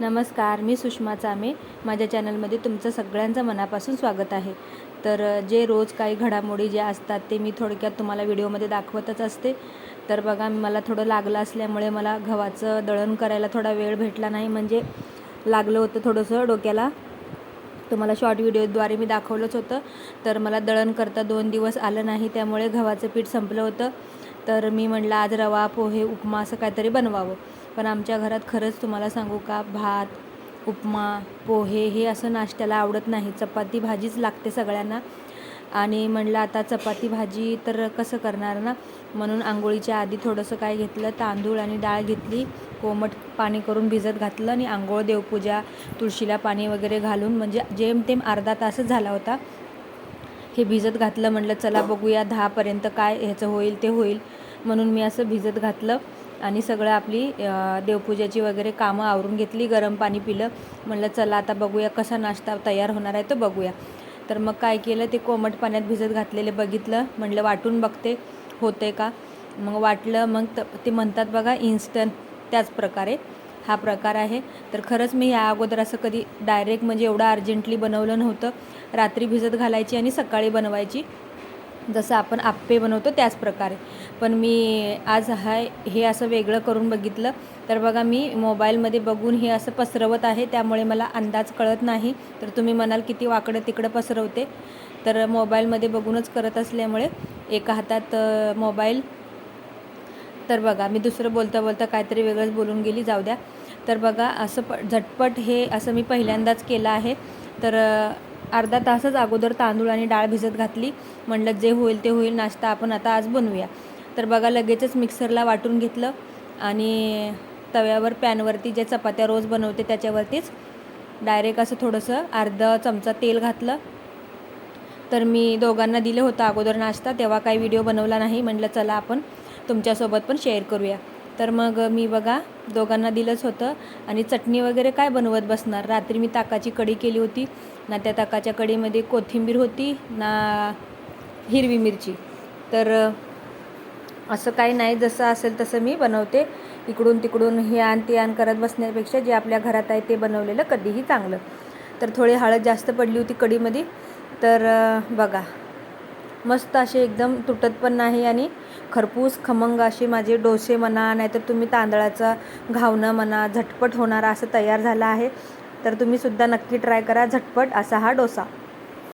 नमस्कार मी सुषमा चामे. माझ्या चॅनलमध्ये तुमचं सगळ्यांचं मनापासून स्वागत आहे. तर जे रोज काही घडामोडी ज्या असतात ते मी थोडक्यात तुम्हाला व्हिडिओमध्ये दाखवतच असते. तर बघा मला थोडं लागलं असल्यामुळे मला गव्हाचं दळण करायला थोडा वेळ भेटला नाही. म्हणजे लागलं होतं थोडंसं डोक्याला. तुम्हाला शॉर्ट व्हिडिओद्वारे मी दाखवलंच होतं. तर मला दळण करता दोन दिवस आलं नाही त्यामुळे गव्हाचं पीठ संपलं होतं. तर मी म्हटलं आज रवा पोहे उपमा असं काहीतरी बनवावं. पण आमच्या घरात खरंच तुम्हाला सांगू का? भात उपमा पोहे हे असं नाश्त्याला आवडत नाही. चपाती भाजीच लागते सगळ्यांना. आणि म्हणलं आता चपाती भाजी तर कसं करणार ना? म्हणून आंघोळीच्या आधी थोडंसं काय घेतलं? तांदूळ आणि डाळ घेतली. कोमट पाणी करून भिजत घातलं आणि आंघोळ देवपूजा तुळशीला पाणी वगैरे घालून म्हणजे जेमतेम अर्धा तासच झाला होता. हे भिजत घातलं म्हटलं चला बघूया दहापर्यंत काय ह्याचं होईल ते होईल. म्हणून मी असं भिजत घातलं. आणि सगळं आपली देवपूजेची देवपूजाची वगैरे कामं आवरून घेतली गरम पाणी पिलं. म्हणलं चला आता बघूया कसा नाश्ता तयार होणार आहे तो बघूया. तर मग काय केलं ते कोमट पाण्यात भिजत घातलेले बघितलं. म्हटलं वाटून बघते होते का? मग वाटलं मग त ते म्हणतात बघा इन्स्टंट. त्याच प्रकारे हा प्रकार आहे. तर खरंच मी या अगोदर असं कधी डायरेक्ट म्हणजे एवढं अर्जंटली बनवलं नव्हतं. रात्री भिजत घालायची आणि सकाळी बनवायची. जसं आपण आप्पे बनवतो त्याच प्रकारे. पण मी आज हा हे असं वेगळं करून बघितलं. तर बघा मी मोबाईलमध्ये बघून हे असं पसरवत आहे. त्यामुळे मला अंदाज कळत नाही. तर तुम्ही म्हणाल किती वाकडं तिकडं पसरवते. तर मोबाईलमध्ये बघूनच करत असल्यामुळे एका हातात मोबाईल. तर बघा मी दुसरं बोलता बोलता काहीतरी वेगळंच बोलून गेली. जाऊ द्या. तर बघा असं प झटपट हे असं मी पहिल्यांदाच केलं आहे. तर अर्धा तासच अगोदर तांदूळ आणि डाळ भिजत घातली. म्हणलं जे होईल ते होईल नाश्ता आपण आता आज बनवूया. तर बघा लगेचच मिक्सरला वाटून घेतलं आणि तव्यावर पॅनवरती जे चपात्या रोज बनवते त्याच्यावरतीच डायरेक्ट असं थोडंसं अर्धा चमचा तेल घातलं. तर मी दोघांना दिलं होतं अगोदर नाश्ता तेव्हा काही व्हिडिओ बनवला नाही. म्हटलं चला आपण तुमच्यासोबत पण शेअर करूया. तर मग मी बघा दोघांना दिलंच होतं. आणि चटणी वगैरे काय बनवत बसणार? रात्री मी ताकाची कढी केली होती. ना त्या ताकाच्या कढीमध्ये कोथिंबीर होती ना हिरवी मिरची. तर असं काही नाही जसं असेल तसं मी बनवते. इकडून तिकडून हे आण ते आण करत बसण्यापेक्षा जे आपल्या घरात आहे ते बनवलेलं कधीही चांगलं. तर थोडी हळद जास्त पडली होती कढीमध्ये. तर बघा. मस्त असे एकदम तुटत पण नाही आणि खरपूस खमंग असे माझे डोसे म्हणा नाहीतर तुम्ही तांदळाचा घावणं म्हणा झटपट होणारा असं तयार झाला आहे तर तुम्ही सुद्धा नक्की ट्राय करा झटपट असा हा डोसा.